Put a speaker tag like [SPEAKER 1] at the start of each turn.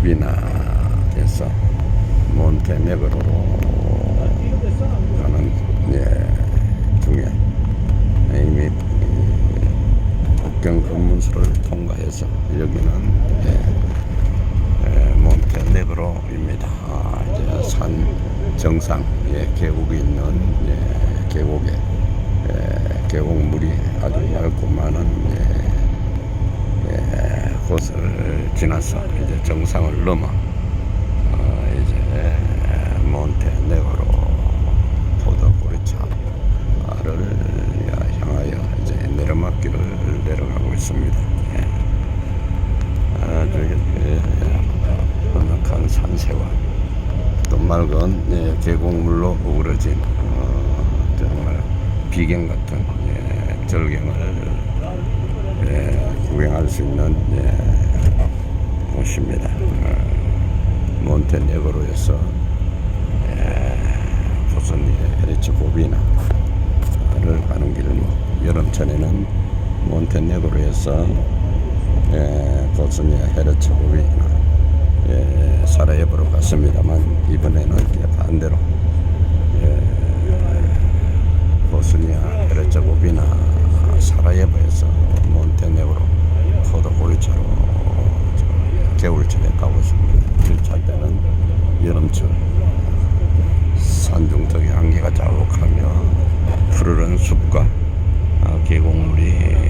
[SPEAKER 1] 헤르츠 고비나에서 몬테네그로로 가는 예, 중에 이미 이 국경 검문소를 통과해서 여기는 예, 예, 몬테네그로입니다. 아, 이제 산 정상 예, 계곡이 있는 예, 지나서 이제 정상을 넘어 어, 이제 몬테네그로 포도고리차를 향하여 이제 내려막길을 내려가고 있습니다. 예. 아주 이렇게 번악한 산세와 또 맑은 예, 계곡물로 어우러진 어, 정말 비경 같은 예, 절경을 예, 구경할 수 있는 예, 곳입니다. 어, 몬테네그로에서 예, 조선의 헤리츠 고비나를 가는 길목 여름철에는 몬테네그로에서 예, 보스니아 헤르츠 고비나 예, 사라예보로 갔습니다만 이번에는 반대로 예, 보스니아 헤르츠고비나 사라예보에서 몬테네그로 겨울철에 가고 있습니다. 1차 때는 여름철 산중턱에 안개가 자욱하며 푸르른 숲과 아, 계곡물이